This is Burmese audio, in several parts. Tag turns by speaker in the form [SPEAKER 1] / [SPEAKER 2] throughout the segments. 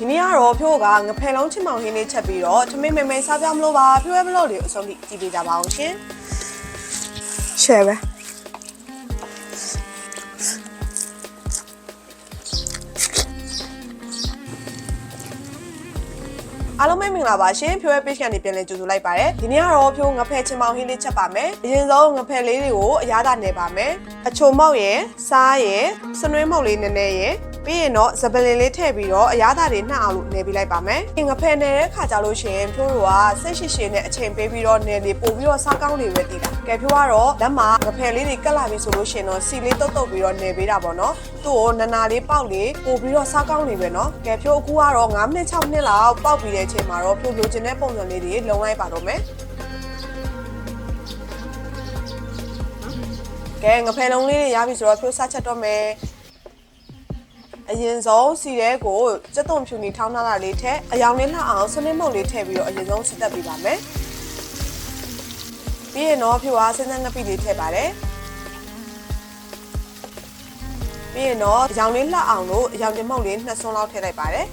[SPEAKER 1] ဒီနေ့ကတော့ဖြိုးကငဖယ်လုံးချင်မောင်ဟင်းလေးချက်ပြီးတော့ထမင်းမမိန်စားပြမလို့ပါဖြိုးရဲ့ဘလော့လေးကိုအဆုံးထိကြည့်ပေးကြပါအောင်ရှင် share ပဲအားလုံးပဲမင်္ဂလာပါရှင်ဖြိုးရဲ့ page ကနေပြန်လည်ကြိုဆိုလိုက်ပါတယ်ဒီနေ့ကတော့ဖြိုးငဖယ်ချင်မောင်ဟင်းလေးချက်ပါမယ်အရင်ဆုံးငဖယ်လေးတွေကိုအရားသာနေပါမယ်အချုံမောက်ရယ်စားရယ်စနွေးမောက်လေးနည်းနည်းရယ် ပြီးရင်တော့ဇပလင်လေးထည့်ပြီးတော့အရားသာတွေနှံ့အောင်လို့နေပေးလိုက်ပါမယ်ဒီငဖယ်နေတဲ့ခါကြလို့ရှိရင်ဖြိုးတို့ကစိတ်ရှိရှိနဲ့အချိန်ပေးပြီးတော့နေလေးပို့ပြီးတော့စားကောင်းတွေပဲတည်တာကဲဖြိုးကတော့လက်မှာငဖယ်လေးတွေကတ်လာပြီဆိုလို့ရှိရင်တော့စီလေးတုတ်တုတ်ပြီးတော့နေပေးတာပေါ့နော်သူ့ကိုနနာလေးပေါက်လေးပို့ပြီးတော့စားကောင်းတွေပဲနော်ကဲဖြိုးအခုကတော့9မိနစ်6မိနစ်လောက်ပေါက်ပြီးတဲ့အချိန်မှာတော့ဖြိုးလိုချင်တဲ့ပုံစံလေးတွေလုံလိုက်ပါတော့မယ်ကဲငဖယ်လုံးလေးတွေရပြီဆိုတော့ဖြိုးစားချက်တော့မယ် အရင်ဆုံးစီရဲကိုစက်သွန်ဖြူနေထောင်းထားတာလေးထည့်အယောင်လေးလှအောင်စနစ်မုတ်လေးထည့်ပြီးတော့အရင်ဆုံးစီတက်ပေးပါမယ်ပြီးရင်တော့ဖြိုးအားစင်းစင်းငပိလေးထည့်ပါတယ်ပြီးရင်တော့အယောင်လေးလှအောင်လို့အယောင်တင်မုတ်လေးနှစ်ဆွန်းလောက်ထည့်လိုက်ပါတယ်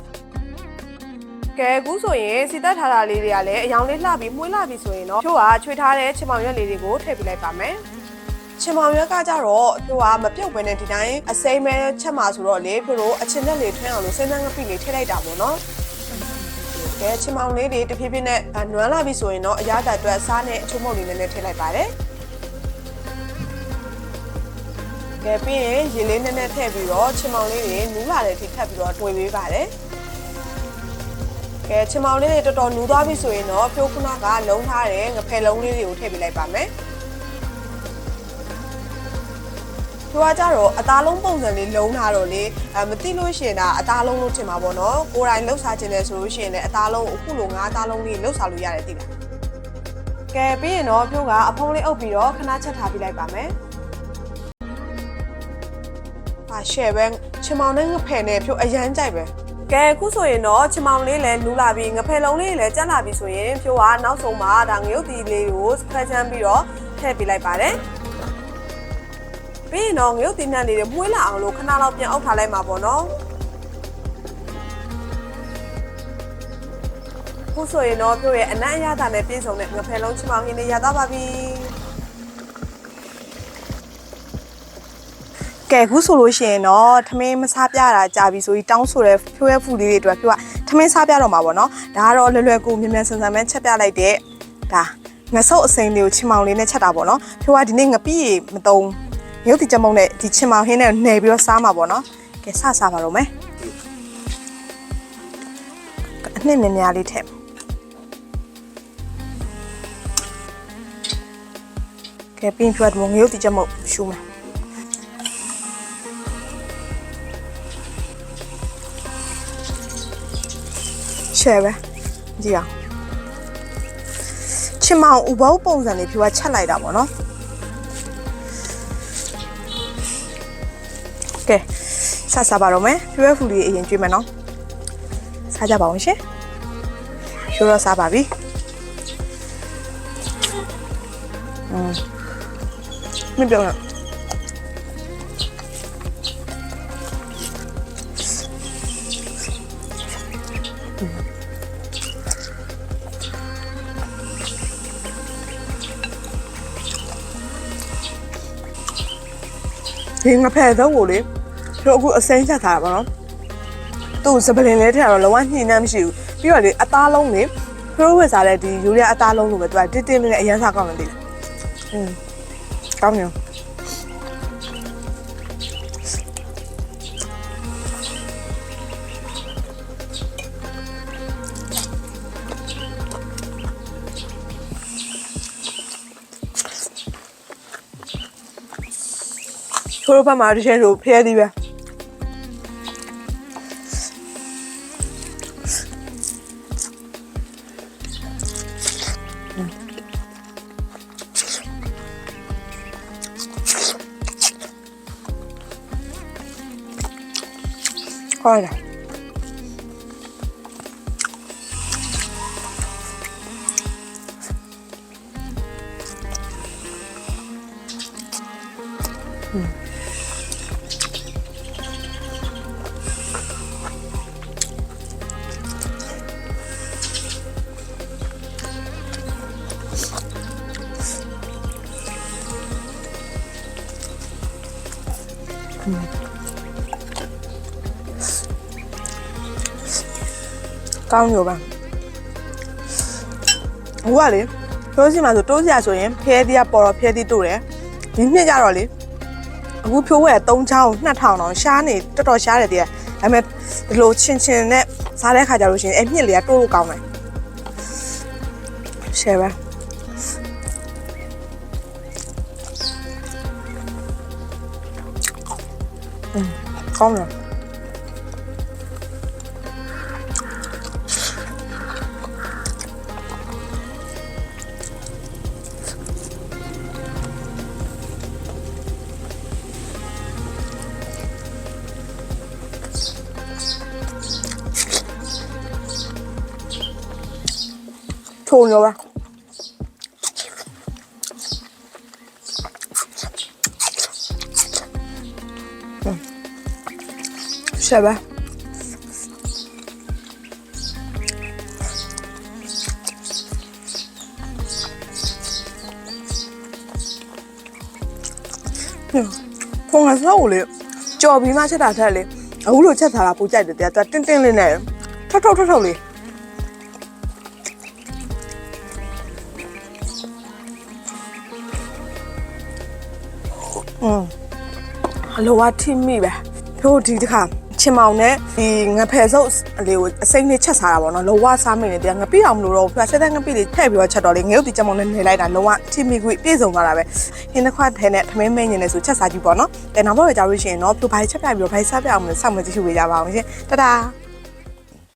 [SPEAKER 1] ကဲအခုဆိုရင်စီတက်ထားတာလေးတွေကလည်းအယောင်လေးလှပြီးမှုေးလှပြီးဆိုရင်တော့ဖြိုးကချွေထားတဲ့ချင်မောင်ရွက်လေးတွေကိုထည့်ပေးလိုက်ပါမယ် ချင်မောင်ရွက်ကကြတော့သူကမပြုတ်ဘဲနဲ့ဒီတိုင်းအစိမ်းမဲချက်မှာဆိုတော့လေသူတို့အချင်းနဲ့လေထွင်းအောင်လို့စဉ်းစားငပိလေးထည့်လိုက်တာပေါ့နော်ကဲချင်မောင်လေးတွေတဖြည်းဖြည်းနဲ့နွမ်းလာပြီဆိုရင်တော့အရသာအတွက်စားနဲ့အချုံမုတ်လေးနည်းနည်းထည့်လိုက်ပါတယ်ကဲပြီးရင်ရေလေးနည်းနည်းထည့်ပြီးတော့ချင်မောင်လေးတွေနူးလာတဲ့အထိထပ်ပြီးတော့တွေပေးပါတယ်ကဲချင်မောင်လေးတွေတော်တော်နူးသွားပြီဆိုရင်တော့ဖြိုးခုနကလုံးထားတဲ့ငဖယ်လုံးလေးတွေကိုထည့်ပေးလိုက်ပါမယ် သူကကြတော့အသားလုံးပုံစံလေးလုံးထားတော့လေအဲမသိလို့ရှိရင်ဒါအသားလုံးလို့ထင်မှာပေါ့နော်ကိုယ်တိုင်လှုပ်ရှားခြင်းလဲဆိုလို့ရှိရင်လည်းအသားလုံးအခုလိုငါးအသားလုံးလေးလှုပ်ရှားလို့ရတယ်သိလားကဲပြီးရင်တော့ဖြိုးကအဖုံးလေးအုပ်ပြီးတော့ခဏချက်ထားပြလိုက်ပါမယ်ဟာရှယ်ပဲချင်မောင်နဲ့ငဖယ်နဲ့ဖြိုးအရန်ကြိုက်ပဲကဲအခုဆိုရင်တော့ချင်မောင်လေးလည်းနူးလာပြီးငဖယ်လုံးလေးလည်းကြက်လာပြီဆိုရင်ဖြိုးကနောက်ဆုံးမှာဒါငရုတ်တီလေးကိုခွဲချမ်းပြီးတော့ထည့်ပေးလိုက်ပါတယ် ပြီးရင်တော့ငရုတ်တင်မြတ်လေးတွေမွှေးလာအောင်လို့ခဏလောက်ပြန်အုပ်ထားလိုက်မှာပေါ့နော်ခုဆိုရင်တော့ပြောရဲ့အနံ့အရသာနဲ့ပြည့်စုံတဲ့ငဖယ်လုံးချမောင်ဟင်းလေးရသွားပါပြီကဲခုဆိုလို့ရှိရင်တော့ထမင်းမစားပြတာကြာပြီဆိုပြီးတောင်းဆိုတဲ့ဖြိုးရဲဖူလေးတွေအတွက်ဖြိုးကထမင်းစားပြတော့မှာပေါ့နော်ဒါကတော့လွယ်လွယ်ကူမြန်မြန်ဆန်ဆန်ပဲချက်ပြလိုက်တဲ့ဒါငဆုပ်အစိမ်းလေးကိုချင်မောင်လေးနဲ့ချက်တာပေါ့နော်ဖြိုးကဒီနေ့ငပိရေမတုံး ရုပ်တီကြမုံနဲ့ဒီချင်မောင်ဟင်းနဲ့နယ်ပြီးတော့စားမှာပေါ့နော်ကဲစစားပါတော့မယ်အနှစ်မြင်များလေးထည့်ကဲပြင်ပြတ်မုံရုပ်တီကြမုံရှူမယ်ရှယ်ပဲကြည့်အောင်ချင်မောင်ဥပုပ်ပုံစံလေးဖြူကချက်လိုက်တာပေါ့နော် ကဲဆက်စားပါတော့မယ်ပြွဲဖူလေးအရင်ကျွေးမယ်နော်စားကြပါအောင်ရှင်ရှိုးတော့စားပါပြီอืมမပြောနဲ့ ဒီငါဖဲတော့ကိုလေတို့အခုအစိမ်းချက်ထားတာပါနော်သူ့စပလင်လေးထည့်တော့လုံးဝညှိနှမ်းမရှိဘူးပြီးတော့လေအသားလုံးလေဖရိုးဝယ်စားတဲ့ဒီယူရီးယားအသားလုံးလိုပဲသူကတစ်တင်းလေးနဲ့အရန်စားကောင်းတယ်သိလားอืมကောင်းတယ် ချိုးတို့ဘက်မှာတ ကောင်းရောပါဟိုကလေတိုးစီမှာဆိုတိုးစရာဆိုရင်ဖဲသေးကပေါ်တော့ဖဲသေးတို့တယ်ဒီနှစ်ကြတော့လေအခုဖြိုးဝဲ3ချောင်း2000တောင်ရှားနေတော်တော်ရှားတယ်တည်းဒါပေမဲ့ဒီလိုချင်းချင်းနဲ့စားတဲ့ခါကြလို့ရှိရင်အဲ့မြင့်လေးကတိုးလို့ကောင်းတယ်ရှယ်ပါ อืมကောင်းတယ် ထုံရောပါရှယ်ပါဖုန်းကစားကိုလေကြော်ပြီးမှချက်တာထက်လေအခုလိုချက်ထားတာပူကြိုက်တယ်တဲ့သူကတင်းတင်းလေးနဲ့ထောက်ထောက်ထောက်ထောက်လေး အလောကထိမိပဲတို့ဒီတစ်ခါချင်မောင်နဲ့ဒီငဖယ်စုပ်အလေးကိုအစိမ့်လေးချက်စားတာပေါ့နော်လောကစားမိနေတယ်ငပိအောင်မလို့တော့ဖျက်ဆက်တဲ့ငပိလေးထည့်ပြီးတော့ချက်တော့လေငရုတ်ဒီချင်မောင်နဲ့နေလိုက်တာလောကထိမိခွေပြည့်စုံသွားတာပဲဟင်းတစ်ခွက်ထဲနဲ့ထမင်းမင်းညင်နေဆိုချက်စားကြည့်ပေါ့နော်အဲနောက်ဘက်ပဲကြားလို့ရှိရင်တော့သူဘာချက်ပြပြီးတော့ဘာစားပြအောင်လဲစောင့်မကြည့်ရှုပေးကြပါအောင်ရှင်တဒါ